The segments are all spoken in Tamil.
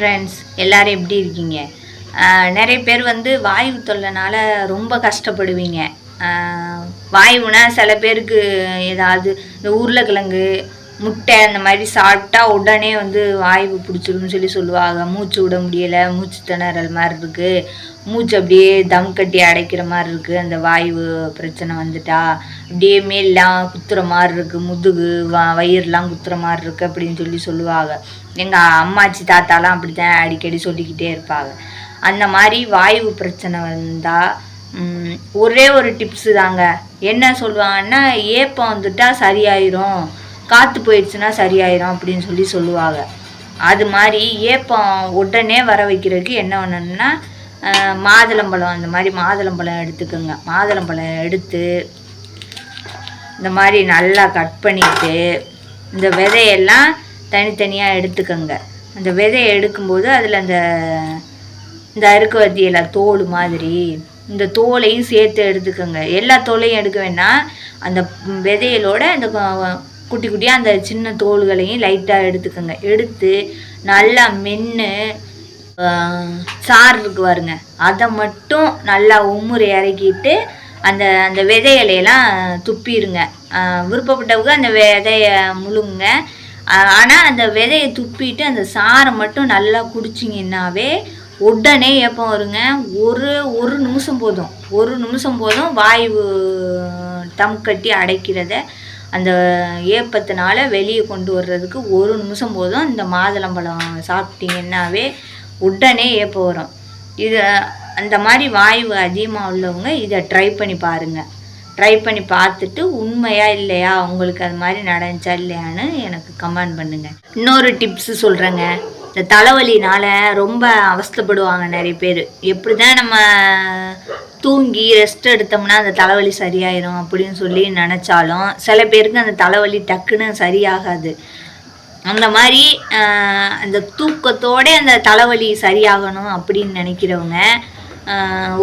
ஃப்ரெண்ட்ஸ் எல்லாரும் எப்படி இருக்கீங்க? ஆஹ் நிறைய பேர் வந்து வாயு தொல்லைனால ரொம்ப கஷ்டப்படுவீங்க. ஆஹ் வாயுனா சில பேருக்கு ஏதாவது இந்த உருளைக்கிழங்கு முட்டை அந்த மாதிரி சாப்பிட்டா உடனே வந்து வாய்வு பிடிச்சிரும்னு சொல்லி சொல்லுவாங்க. மூச்சு விட முடியலை மூச்சு திணறல் மாதிரி இருக்குது மூச்சு அப்படியே தம் கட்டி அடைக்கிற மாதிரி இருக்குது அந்த வாய்வு பிரச்சனை வந்துட்டா. அப்படியே மேல்லாம் குத்துற மாதிரி இருக்குது முதுகு வா வயிறுலாம் குத்துற மாதிரி இருக்குது அப்படின்னு சொல்லி சொல்லுவாங்க. எங்கள் அம்மாச்சி தாத்தாலாம் அப்படி தான் அடிக்கடி சொல்லிக்கிட்டே இருப்பாங்க. அந்த மாதிரி வாய்வு பிரச்சனை வந்தால் ஒரே ஒரு டிப்ஸு தாங்க. என்ன சொல்லுவாங்கன்னா ஏப்பம் வந்துட்டா சரியாயிரும். காற்று போயிடுச்சுன்னா சரியாயிரும் அப்படின்னு சொல்லி சொல்லுவாங்க. அது மாதிரி ஏப்பம் உடனே வர வைக்கிறதுக்கு என்ன பண்ணணும்னா மாதுளம்பழம் அந்த மாதிரி மாதுளம்பழம் எடுத்துக்கோங்க. மாதுளம்பழம் எடுத்து இந்த மாதிரி நல்லா கட் பண்ணிட்டு இந்த விதையெல்லாம் தனித்தனியாக எடுத்துக்கோங்க. அந்த விதையை எடுக்கும்போது அதில் அந்த இந்த அறுக்கு வத்தியில் தோல் மாதிரி இந்த தோலையும் சேர்த்து எடுத்துக்கோங்க. எல்லா தோலையும் எடுக்க வேணாம். அந்த விதையலோட அந்த குட்டி குட்டியாக அந்த சின்ன தோல்களையும் லைட்டாக எடுத்துக்கோங்க. எடுத்து நல்லா மென்று சாறு இருக்கு பாருங்க. அதை மட்டும் நல்லா உம்முறை இறக்கிட்டு அந்த அந்த விதையிலையெல்லாம் துப்பிடுங்க. விருப்பப்பட்டவங்க அந்த விதைய முழுங்க ஆனால் அந்த விதையை துப்பிட்டு அந்த சாறை மட்டும் நல்லா குடிச்சிங்கன்னாவே உடனே எப்போ வருங்க. ஒரு ஒரு நிமிஷம் போதும். ஒரு நிமிஷம் போதும் வாயு தம் கட்டி அடைக்கிறத அந்த ஏப்பத்தினால வெளியே கொண்டு வர்றதுக்கு ஒரு நிமிஷம் போதும் இந்த மாதுளம்பழம் சாப்பிட்டீங்கன்னாவே உடனே ஏப்பம் வரும். இது அந்த மாதிரி வாய்வு அதிகமாக உள்ளவங்க இதை ட்ரை பண்ணி பாருங்கள் ட்ரை பண்ணி பார்த்துட்டு உண்மையா இல்லையா? உங்களுக்கு அது மாதிரி நடந்துச்சா இல்லையான்னு எனக்கு கமெண்ட் பண்ணுங்கள் இன்னொரு டிப்ஸு சொல்கிறேங்க இந்த தலைவலினால ரொம்ப அவஸ்தப்படுவாங்க நிறைய பேர். எப்படி தான் நம்ம தூங்கி ரெஸ்ட் எடுத்தோம்னா அந்த தலைவலி சரியாயிரும் அப்படின்னு சொல்லி நினச்சாலும் சில பேருக்கு அந்த தலைவலி டக்குன்னு சரியாகாது. அந்த மாதிரி அந்த தூக்கத்தோட அந்த தலைவலி சரியாகணும் அப்படின்னு நினைக்கிறவங்க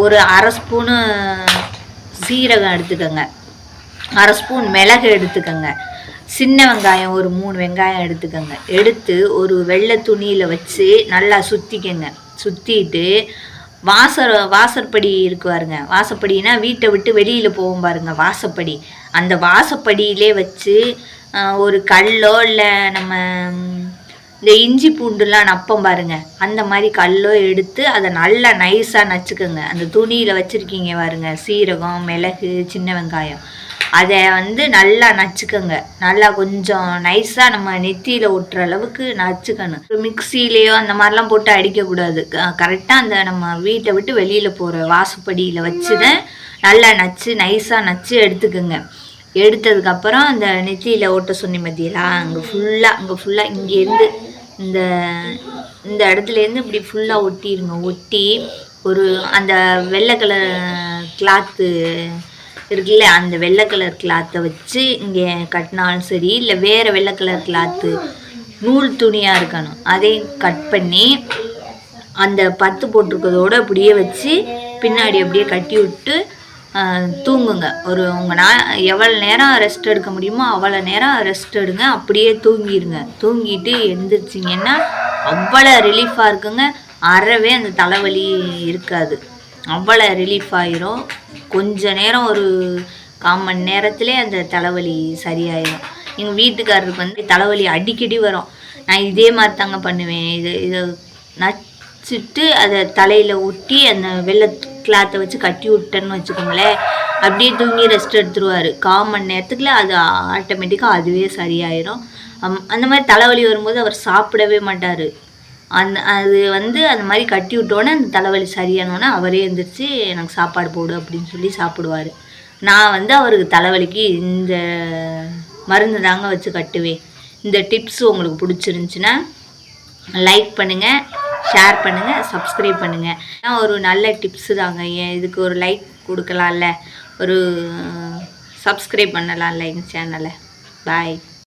ஒரு அரை ஸ்பூனு சீரகம் எடுத்துக்கோங்க. அரை ஸ்பூன் மிளகு எடுத்துக்கோங்க. சின்ன வெங்காயம் ஒரு மூணு வெங்காயம் எடுத்துக்கோங்க. எடுத்து ஒரு வெள்ளை துணியில் வச்சு நல்லா சுற்றிக்கங்க சுற்றிட்டு வாசர் வாசற்படி இருக்கு பாருங்க. வாசப்படினா வீட்டை விட்டு வெளியில் போவோம் பாருங்க வாசப்படி. அந்த வாசப்படியிலே வச்சு ஒரு கல்லோ இல்லை நம்ம இந்த இஞ்சி பூண்டுலாம் நப்பம் பாருங்க. அந்த மாதிரி கல்லோ எடுத்து அதை நல்லா நைஸாக நச்சுக்கோங்க. அந்த துணியில் வச்சுருக்கீங்க பாருங்க. சீரகம் மிளகு சின்ன வெங்காயம். அதை வந்து நல்லா நச்சுக்கோங்க. நல்லா கொஞ்சம் நைஸாக நம்ம நெத்தியில் ஒட்டுற அளவுக்கு நச்சுக்கணும். மிக்சிலேயோ அந்த மாதிரிலாம் போட்டு அடிக்கக்கூடாது. கரெக்டாக அந்த நம்ம வீட்டை விட்டு வெளியில் போகிற வாசுப்படியில் வச்சு தான் நல்லா நச்சு நைஸாக நச்சு எடுத்துக்கோங்க. எடுத்ததுக்கப்புறம் அந்த நெத்தியில் ஓட்ட சொன்னி மத்தியெல்லாம் அங்கே ஃபுல்லாக அங்கே ஃபுல்லாக இங்கேருந்து இந்த இந்த இடத்துலேருந்து இப்படி ஃபுல்லாக ஒட்டிடுங்க ஒட்டி ஒரு அந்த வெள்ளை கலர் கிளாத்து இருக்குல்ல அந்த வெள்ளை கலர் கிளாத்தை வச்சு இங்கே கட்டினாலும் சரி இல்லை வேறு வெள்ளை கலர் கிளாத்து நூல் துணியாக இருக்கணும். அதையும் கட் பண்ணி அந்த பத்து போட்டிருக்கதோட அப்படியே வச்சு பின்னாடி அப்படியே கட்டி விட்டு தூங்குங்க. ஒரு உங்கள் நான் எவ்வளோ நேரம் ரெஸ்ட் எடுக்க முடியுமோ அவ்வளோ நேரம் ரெஸ்ட் எடுங்க. அப்படியே தூங்கிடுங்க தூங்கிட்டு எழுந்திரிச்சிங்கன்னா அவ்வளோ ரிலீஃபாக இருக்குங்க. அறவே அந்த தலைவலி இருக்காது. அவ்வளோ ரிலீஃப் ஆயிரும். கொஞ்ச நேரம் ஒரு கால் மணி நேரத்திலே அந்த தலைவலி சரியாயிடும் எங்கள் வீட்டுக்காரருக்கு வந்து தலைவலி அடிக்கடி வரும். நான் இதே மாதிரி தாங்க பண்ணுவேன். இது இதை நச்சுட்டு அதை தலையில் ஒட்டி அந்த வெள்ளை கிளாத்தை வச்சு கட்டி விட்டேன்னு வச்சுக்கோங்களேன் அப்படியே தூங்கி ரெஸ்ட் எடுத்துருவார். கால் மணி நேரத்துக்குள்ள அது ஆட்டோமேட்டிக்காக அதுவே சரியாயிடும் அம்- அந்த மாதிரி தலைவலி வரும்போது அவர் சாப்பிடவே மாட்டார். அந்த அது வந்து அந்த மாதிரி கட்டி விட்டோன்னே அந்த தலைவலி சரியானோன்னே அவரே எழுந்திரிச்சு எனக்கு சாப்பாடு போடு அப்படின்னு சொல்லி சாப்பிடுவார். நான் வந்து அவருக்கு தலைவலிக்கு இந்த மருந்து தாங்க வச்சு கட்டுவேன். இந்த டிப்ஸ் உங்களுக்கு பிடிச்சிருந்துச்சுன்னா லைக் பண்ணுங்கள் ஷேர் பண்ணுங்கள் சப்ஸ்கிரைப் பண்ணுங்கள் ஏன்னா ஒரு நல்ல டிப்ஸு தாங்க. ஏன் இதுக்கு ஒரு லைக் கொடுக்கலாம்ல? ஒரு சப்ஸ்கிரைப் பண்ணலாம்ல எங்கள் சேனலை? பாய்.